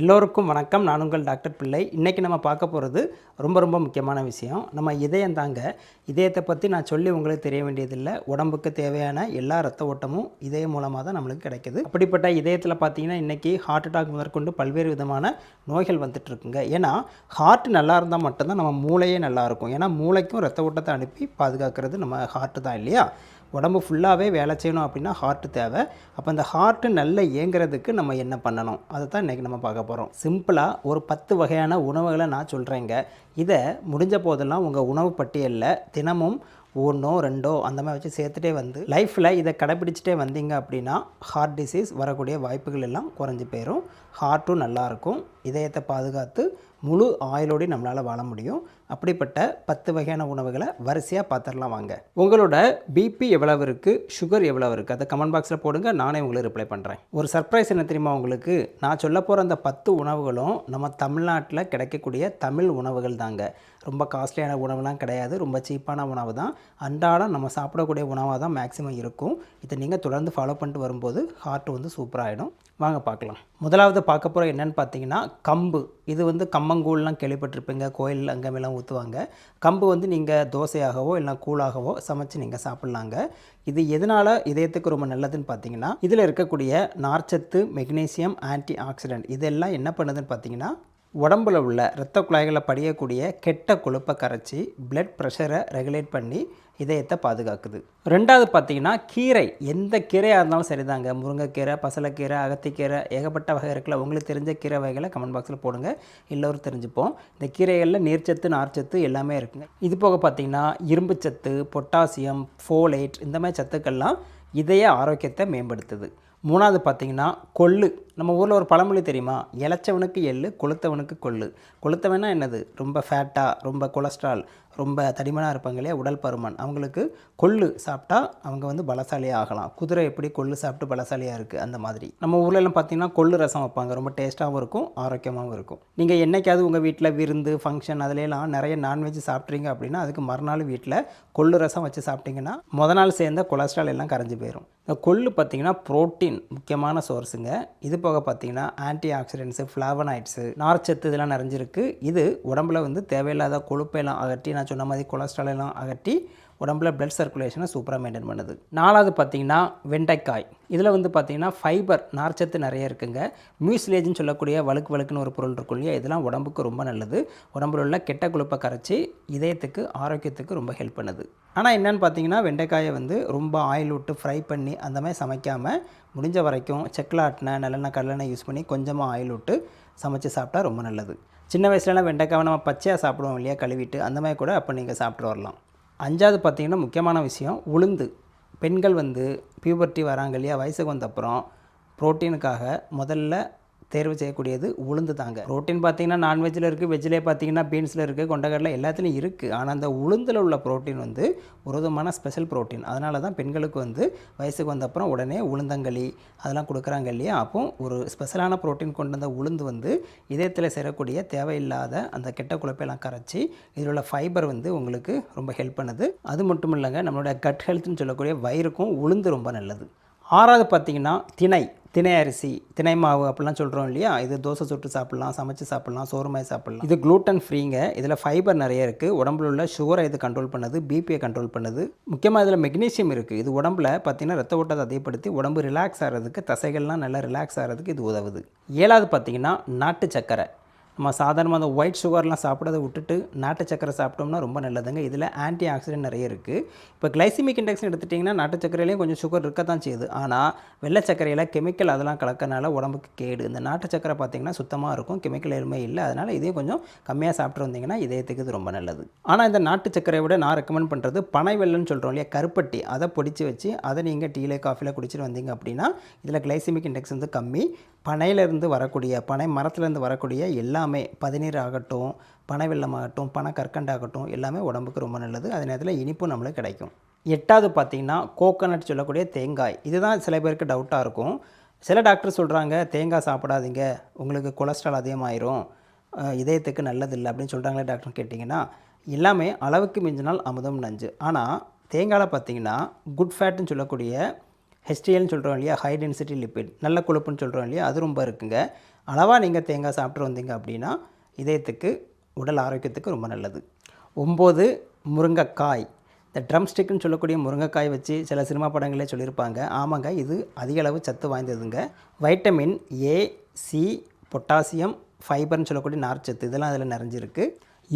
எல்லோருக்கும் வணக்கம். நான் உங்கள் டாக்டர் பிள்ளை. இன்றைக்கி நம்ம பார்க்க போகிறது ரொம்ப ரொம்ப முக்கியமான விஷயம். நம்ம இதயம் தாங்க. இதயத்தை பற்றி நான் சொல்லி உங்களுக்கு தெரிய வேண்டியதில்லை. உடம்புக்கு தேவையான எல்லா ரத்த ஓட்டமும் இதயம் மூலமாக தான் நம்மளுக்கு கிடைக்குது. அப்படிப்பட்ட இதயத்தில் பார்த்தீங்கன்னா இன்றைக்கி ஹார்ட் அட்டாக் முதற்கொண்டு பல்வேறு விதமான நோய்கள் வந்துட்டு இருக்குங்க. ஏன்னா ஹார்ட் நல்லா இருந்தால் மட்டும்தான் நம்ம மூளையே நல்லா இருக்கும். ஏன்னா மூளைக்கும் ரத்த ஓட்டத்தை அனுப்பி பாதுகாக்கிறது நம்ம ஹார்ட்டு தான் இல்லையா? உடம்பு ஃபுல்லாகவே வேலை செய்யணும் அப்படின்னா ஹார்ட் தேவை. அப்போ அந்த ஹார்ட்டு நல்லா இயங்குறதுக்கு நம்ம என்ன பண்ணணும்? அதை தான் இன்றைக்கி நம்ம பார்க்க போகிறோம் சிம்பிளாக ஒரு பத்து வகையான உணவுகளை நான் சொல்கிறேங்க இதை முடிஞ்ச போதெல்லாம் உங்கள் உணவு பட்டியலில் தினமும் ஒன்றோ ரெண்டோ அந்த மாதிரி வச்சு சேர்த்துட்டே வந்து லைஃப்பில் இதை கடைப்பிடிச்சிட்டே வந்தீங்க அப்படின்னா ஹார்ட் டிசீஸ் வரக்கூடிய வாய்ப்புகள் எல்லாம் குறைஞ்சி போயிடும் ஹார்ட்டும் நல்லாயிருக்கும் இதயத்தை பாதுகாத்து முழு ஆயிலோடையும் நம்மளால் வாழ முடியும். அப்படிப்பட்ட பத்து வகையான உணவுகளை வரிசையாக பார்த்துடலாம் வாங்க. உங்களோட பிபி எவ்வளவு இருக்குது சுகர் எவ்வளவு இருக்குது அதை கமெண்ட் பாக்ஸில் போடுங்க. நானே உங்களுக்கு ரிப்ளை பண்ணுறேன் ஒரு சர்ப்ரைஸ் என்ன தெரியுமா உங்களுக்கு? நான் சொல்ல போகிற அந்த பத்து உணவுகளும் நம்ம தமிழ்நாட்டில் கிடைக்கக்கூடிய தமிழ் உணவுகள் தாங்க. ரொம்ப காஸ்ட்லியான உணவுலாம் கிடையாது. ரொம்ப சீப்பான உணவு தான். அன்றாடம் நம்ம சாப்பிடக்கூடிய உணவாக தான் மேக்ஸிமம் இருக்கும். இதை நீங்கள் தொடர்ந்து ஃபாலோ பண்ணிட்டு வரும்போது ஹார்ட் வந்து சூப்பராகிடும் வாங்க பார்க்கலாம். முதலாவது பார்க்க போகிற என்னென்னு பார்த்தீங்கன்னா கம்பு. இது வந்து கம்மங்கூழ்லாம் கேள்விப்பட்டிருப்பீங்க. கோயில் அங்கமெல்லாம் ஊற்றுவாங்க கம்பு வந்து நீங்கள் தோசையாகவோ இல்லை கூழாகவோ சமைச்சு நீங்கள் சாப்பிட்லாங்க. இது எதனால் இதயத்துக்கு ரொம்ப நல்லதுன்னு பார்த்தீங்கன்னா இதில் இருக்கக்கூடிய நார்ச்சத்து மெக்னீசியம் ஆன்டி ஆக்சிடென்ட் இதெல்லாம் என்ன பண்ணுதுன்னு பார்த்தீங்கன்னா உடம்புல உள்ள இரத்த குழாய்களை படியக்கூடிய கெட்ட கொழுப்பை கரைச்சி பிளட் ப்ரெஷரை ரெகுலேட் பண்ணி இதயத்தை பாதுகாக்குது. ரெண்டாவது பார்த்தீங்கன்னா கீரை. எந்த கீரையாக இருந்தாலும் சரிதாங்க. முருங்கைக்கீரை பசலைக்கீரை அகத்திக்கீரை ஏகப்பட்ட வகை இருக்குல்ல. உங்களுக்கு தெரிஞ்ச கீரை வகைகளை கமெண்ட் பாக்ஸில் போடுங்க. எல்லோரும் தெரிஞ்சுப்போம். இந்த கீரைகளில் நீர்ச்சத்து நார்ச்சத்து எல்லாமே இருக்குங்க. இது போக பார்த்தீங்கன்னா இரும்புச்சத்து பொட்டாசியம் ஃபோலேட் இந்த மாதிரி சத்துக்கள்லாம் இதய ஆரோக்கியத்தை மேம்படுத்துது. மூணாவது பார்த்தீங்கன்னா கொள்ளு. நம்ம ஊரில் ஒரு பழமொழி தெரியுமா? இளைச்சவனுக்கு எள்ளு கொளுத்தவனுக்கு கொள்ளு. கொளுத்தவனா என்னது? ரொம்ப ஃபேட்டாக ரொம்ப கொலஸ்ட்ரால் ரொம்ப தடிமனாக இருப்பாங்க இல்லையா? உடல் பருமன். அவங்களுக்கு கொள்ளு சாப்பிட்டா அவங்க வந்து பலசாலியாக ஆகலாம். குதிரை எப்படி கொள்ளு சாப்பிட்டு பலசாலியாக இருக்குது அந்த மாதிரி. நம்ம ஊரில் எல்லாம் பார்த்தீங்கன்னா கொள்ளு ரசம் வைப்பாங்க. ரொம்ப டேஸ்ட்டாகவும் இருக்கும் ஆரோக்கியமாகவும் இருக்கும். நீங்கள் என்னைக்காவது உங்கள் வீட்டில் விருந்து ஃபங்க்ஷன் அதுலலாம் நிறைய நான்வெஜ் சாப்பிட்றீங்க அப்படின்னா அதுக்கு மறுநாள் வீட்டில் கொள்ளு ரசம் வச்சு சாப்பிட்டிங்கன்னா முத நாள் சேர்ந்த கொலஸ்ட்ரால் எல்லாம் கரைஞ்சி போயிடும் இந்த கொள்ளு பார்த்தீங்கன்னா புரோட்டீன் முக்கியமான சோர்ஸுங்க இது போக பார்த்தீங்கன்னா ஆன்டி ஆக்சிடென்ட்ஸு ஃப்ளாவனாய்ட்ஸு நார்ச்சத்து இதெல்லாம் நிறைஞ்சிருக்கு. இது உடம்புல வந்து தேவையில்லாத கொழுப்பெல்லாம் அகற்றி நான் சொன்ன மாதிரி கொலஸ்ட்ரால் எல்லாம் அகற்றி உடம்புல பிளட் சர்க்குலேஷனை சூப்பராக மெயின்டைன் பண்ணுது. நாலாவது பார்த்தீங்கன்னா வெண்டைக்காய். இதில் வந்து பார்த்திங்கன்னா ஃபைபர் நார்ச்சத்து நிறைய இருக்குங்க. மியூஸ்லேஜ்னு சொல்லக்கூடிய வழுக்கு வழுக்குன்னு ஒரு பொருள் இருக்கும் இல்லையா? இதெல்லாம் உடம்புக்கு ரொம்ப நல்லது. உடம்புல உள்ள கெட்ட கொழுப்பை கரைச்சி இதயத்துக்கு ஆரோக்கியத்துக்கு ரொம்ப ஹெல்ப் பண்ணுது. ஆனால் என்னென்னு பார்த்தீங்கன்னா வெண்டைக்காயை வந்து ரொம்ப ஆயில் விட்டு ஃப்ரை பண்ணி அந்த மாதிரி சமைக்காமல் முடிஞ்ச வரைக்கும் செக்கில் நல்லெண்ணெய் கடலெண்ணெய் யூஸ் பண்ணி கொஞ்சமாக ஆயில் விட்டு சமைச்சு சாப்பிட்டா ரொம்ப நல்லது. சின்ன வயசுலலாம் வெண்டைக்காவை நம்ம பச்சையாக சாப்பிடுவோம் இல்லையா? கழுவிட்டு அந்த மாதிரி கூட அப்போ நீங்கள் சாப்பிட்டு வரலாம். அஞ்சாவது பார்த்திங்கன்னா முக்கியமான விஷயம் உளுந்து. பெண்கள் வந்து பியூபர்ட்டி வராங்க இல்லையா? வயசுக்கு வந்த அப்புறம் ப்ரோட்டீனுக்காக முதல்ல தேர்வு செய்யக்கூடியது உளுந்து தாங்க ப்ரோட்டீன் பார்த்தீங்கன்னா நான்வெஜ்ஜில் இருக்குது வெஜ்ஜிலே பார்த்தீங்கன்னா பீன்ஸில் இருக்குது கொண்டக்கடலை எல்லாத்துலேயும் இருக்குது ஆனால் அந்த உளுந்தில் உள்ள ப்ரோட்டீன் வந்து ஒரு விதமான ஸ்பெஷல் ப்ரோட்டீன். அதனால தான் பெண்களுக்கு வந்து வயசுக்கு வந்தப்புறம் உடனே உளுந்தங்களி அதெல்லாம் கொடுக்குறாங்க இல்லையா? அப்போ ஒரு ஸ்பெஷலான ப்ரோட்டீன் கொண்டு வந்த உளுந்து வந்து இதயத்தில் சேரக்கூடிய தேவையில்லாத அந்த கெட்ட குழப்பெல்லாம் கரைச்சி இதில் உள்ள ஃபைபர் வந்து உங்களுக்கு ரொம்ப ஹெல்ப் பண்ணுது. அது மட்டும் இல்லைங்க நம்மளோட கட் ஹெல்த்னு சொல்லக்கூடிய வயிறுக்கும் உளுந்து ரொம்ப நல்லது. ஆறாவது பார்த்தீங்கன்னா திணை. தினை அரிசி தினை மாவு அப்படிலாம் சொல்கிறோம் இல்லையா? இது தோசை சுட்டு சாப்பிட்லாம் சமைச்சு சாப்பிட்லாம் சோறு சாப்பிட்லாம். இது குளூட்டன் ஃப்ரீங்க இதில் ஃபைபர் நிறைய இருக்குது உடம்புல உள்ள சுகரை இது கண்ட்ரோல் பண்ணுது பிபியை கண்ட்ரோல் பண்ணுது. முக்கியமாக இதில் மெக்னீசியம் இருக்குது இது உடம்புல பார்த்தீங்கன்னா ரத்த ஓட்டத்தை அதிகப்படுத்தி உடம்பு ரிலாக்ஸ் ஆகிறதுக்கு தசைகள்லாம் நல்லா ரிலாக்ஸ் ஆகிறதுக்கு இது உதவுது. ஏழாவது பார்த்தீங்கன்னா நாட்டு சக்கரை நம்ம சாதாரணமாக அந்த ஒயிட் சுகர்லாம் சாப்பிட்றத விட்டுட்டு நாட்டு சக்கரை சாப்பிட்டோம்னா ரொம்ப நல்லதுங்க. இதில் ஆன்டி ஆக்சிடென்ட் நிறைய இருக்குது இப்போ கிளைசிமிக் இண்டெக்ஸ் எடுத்துட்டிங்கன்னா நாட்டு சக்கரையிலையும் கொஞ்சம் சுகர் இருக்க தான் செய்யுது. ஆனால் வெள்ளை சக்கரையில் கெமிக்கல் அதெல்லாம் கலக்கனால உடம்புக்கு கேடு. இந்த நாட்டு சக்கரை பார்த்திங்கன்னா சுத்தமாக இருக்கும் கெமிக்கல் எதுவுமே இல்லை. அதனால் இதையும் கொஞ்சம் கம்மியாக சாப்பிட்டு வந்தீங்கன்னா இதயத்துக்கு இது ரொம்ப நல்லது. ஆனால் இந்த நாட்டு சக்கரையை விட நான் ரெக்கமெண்ட் பண்ணுறது பனை வெள்ளம்னு சொல்கிறோம் இல்லையா? கருப்பட்டி. அதை பொடிச்சு வச்சு அதை நீங்கள் டீலே காஃபியில் குடிச்சிட்டு வந்தீங்க அப்படின்னா இதில் கிளைசிமிக் இண்டெக்ஸ் வந்து கம்மி. பனையிலேருந்து வரக்கூடிய பனை மரத்துலேருந்து வரக்கூடிய எல்லாமே பதநீர் ஆகட்டும் பனை வெள்ளமாகட்டும் பனை கற்கண்டாகட்டும் எல்லாமே உடம்புக்கு ரொம்ப நல்லது. அதே நேரத்தில் இனிப்பும் நம்மளுக்கு கிடைக்கும். எட்டாவது பார்த்திங்கன்னா கோகோனட் சொல்லக்கூடிய தேங்காய். இதுதான் சில பேருக்கு டவுட்டாக இருக்கும். சில டாக்டர் சொல்கிறாங்க தேங்காய் சாப்பிடாதீங்க. உங்களுக்கு கொலஸ்ட்ரால் அதிகமாயிரும். இதயத்துக்கு நல்லதில்லை. அப்படின்னு சொல்கிறாங்களே டாக்டர் கேட்டிங்கன்னா எல்லாமே அளவுக்கு மிஞ்சினால் அமுதம் நஞ்சு. ஆனால் தேங்காயில் பார்த்திங்கன்னா குட் ஃபேட்டுன்னு சொல்லக்கூடிய ஹெச்டிஎல்னு சொல்கிறோம் இல்லையா? ஹை டென்சிட்டி லிப்பிட் நல்ல கொழுப்புன்னு சொல்கிறோம் இல்லையா? அது ரொம்ப இருக்குங்க. அளவாக நீங்கள் தேங்காய் சாப்பிட்டு வந்தீங்க அப்படின்னா இதயத்துக்கு உடல் ஆரோக்கியத்துக்கு ரொம்ப நல்லது. ஒம்பது முருங்கைக்காய். இந்த ட்ரம் ஸ்டிக்குன்னு சொல்லக்கூடிய முருங்கைக்காய் வச்சு சில சினிமா படங்களே சொல்லியிருப்பாங்க. ஆமாங்க இது அதிக அளவு சத்து வாய்ந்ததுங்க. வைட்டமின் ஏ சி பொட்டாசியம் ஃபைபர்னு சொல்லக்கூடிய நார்ச்சத்து. இதெல்லாம் அதில் நிறைஞ்சிருக்கு.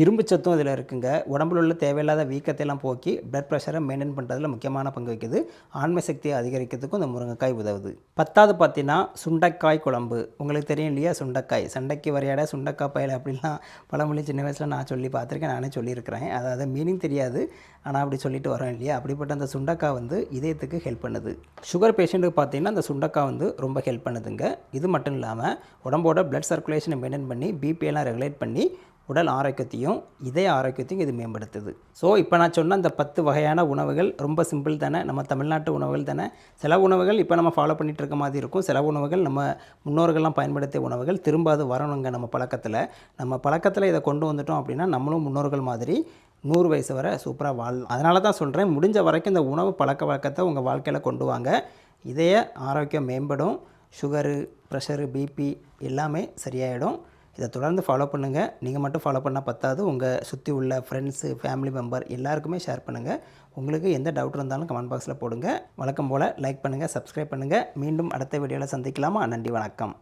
இரும்பு சத்தும் இதில் இருக்குங்க. உடம்புல உள்ள தேவையில்லாத வீக்கத்தையெல்லாம் போக்கி பிளட் ப்ரெஷரை மெயின்டைன் பண்ணுறதுல முக்கியமான பங்கு வைக்குது ஆண்மை சக்தியை அதிகரிக்கிறதுக்கும் இந்த முருங்கைக்காய் உதவுது. பத்தாவது பார்த்தீங்கன்னா சுண்டைக்காய் குழம்பு. உங்களுக்கு தெரியும் இல்லையா சுண்டைக்காய். சண்டைக்கு வரையாட சுண்டைக்காய் பயில அப்படிலாம் பழமொழி சின்ன வயசில் நான் சொல்லி பார்த்துருக்கேன் நானே சொல்லியிருக்கிறேன். அதாவது மீனிங் தெரியாது. ஆனால் அப்படி சொல்லிட்டு வரோம் இல்லையா? அப்படிப்பட்ட அந்த சுண்டைக்காய் வந்து இதயத்துக்கு ஹெல்ப் பண்ணுது. சுகர் பேஷண்ட்டுக்கு பார்த்தீங்கன்னா அந்த சுண்டைக்காய் வந்து ரொம்ப ஹெல்ப் பண்ணுதுங்க. இது மட்டும் இல்லாமல் உடம்போட பிளட் சர்க்குலேஷனை மெயின்டைன் பண்ணி பிபியெல்லாம் ரெகுலேட் பண்ணி உடல் ஆரோக்கியத்தையும் இதய ஆரோக்கியத்தையும் இது மேம்படுத்துது. ஸோ இப்போ நான் சொன்ன அந்த பத்து வகையான உணவுகள் ரொம்ப சிம்பிள் தானே நம்ம தமிழ்நாட்டு உணவுகள் தானே. சில உணவுகள் இப்போ நம்ம ஃபாலோ பண்ணிகிட்டு இருக்க மாதிரி இருக்கும். சில உணவுகள் நம்ம முன்னோர்கள்லாம் பயன்படுத்திய உணவுகள் திரும்ப அது வரணுங்க நம்ம பழக்கத்தில். நம்ம பழக்கத்தில் இதை கொண்டு வந்துட்டோம் அப்படின்னா நம்மளும் முன்னோர்கள் மாதிரி நூறு வயசு வரை சூப்பராக வாழலாம். அதனால தான் சொல்கிறேன் முடிஞ்ச வரைக்கும் இந்த உணவு பழக்க வழக்கத்தை உங்கள் வாழ்க்கையில் கொண்டு வாங்க. இதய ஆரோக்கியம் மேம்படும் சுகரு ப்ரெஷரு பிபி எல்லாமே சரியாயிடும். இதை தொடர்ந்து ஃபாலோ பண்ணுங்கள் நீங்கள் மட்டும் ஃபாலோ பண்ணால் பத்தாது. உங்கள் சுற்றி உள்ள ஃப்ரெண்ட்ஸு ஃபேமிலி மெம்பர் எல்லாருக்குமே ஷேர் பண்ணுங்கள் உங்களுக்கு எந்த டவுட் இருந்தாலும் கமெண்ட் பாக்ஸில் போடுங்க. வழக்கம் போல் லைக் பண்ணுங்கள் சப்ஸ்கிரைப் பண்ணுங்கள் மீண்டும் அடுத்த வீடியோவில் சந்திக்கலாமா? நன்றி வணக்கம்.